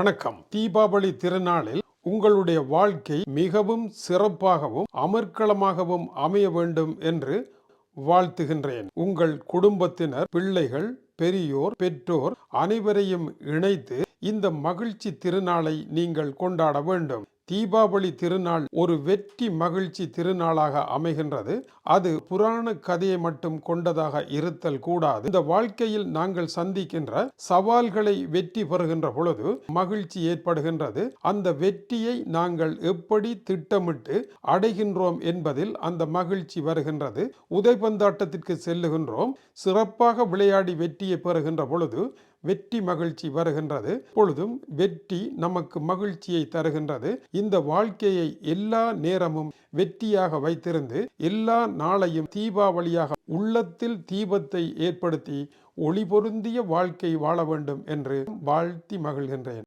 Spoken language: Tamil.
வணக்கம். தீபாவளி திருநாளில் உங்களுடைய வாழ்க்கை மிகவும் சிறப்பாகவும் அமர்க்களமாகவும் அமைய வேண்டும் என்று வாழ்த்துகின்றேன். உங்கள் குடும்பத்தினர் பிள்ளைகள் பெரியோர் பெற்றோர் அனைவரையும் இணைத்து இந்த மகிழ்ச்சி திருநாளை நீங்கள் கொண்டாட வேண்டும். தீபாவளி திருநாள் ஒரு வெற்றி மகிழ்ச்சி திருநாளாக அமைகின்றது. அது புராண கதையை மட்டும் கொண்டதாக இருத்தல் கூடாது. இந்த வாழ்க்கையில் நாங்கள் சந்திக்கின்ற சவால்களை வெற்றி பெறுகின்ற பொழுது மகிழ்ச்சி ஏற்படுகின்றது. அந்த வெற்றியை நாங்கள் எப்படி திட்டமிட்டு அடைகின்றோம் என்பதில் அந்த மகிழ்ச்சி வருகின்றது. உதைபந்தாட்டத்திற்கு செல்லுகின்றோம். சிறப்பாக விளையாடி வெற்றியை பெறுகின்ற பொழுது வெற்றி மகிழ்ச்சி வருகின்றது. பொழுதும் வெற்றி நமக்கு மகிழ்ச்சியை தருகின்றது. இந்த வாழ்க்கையை எல்லா நேரமும் வெற்றியாக வைத்திருந்து எல்லா நாளையும் தீபாவளியாக உள்ளத்தில் தீபத்தை ஏற்படுத்தி ஒளி பொருந்திய வாழ்க்கை வாழ வேண்டும் என்று வாழ்த்தி மகிழ்கின்றேன்.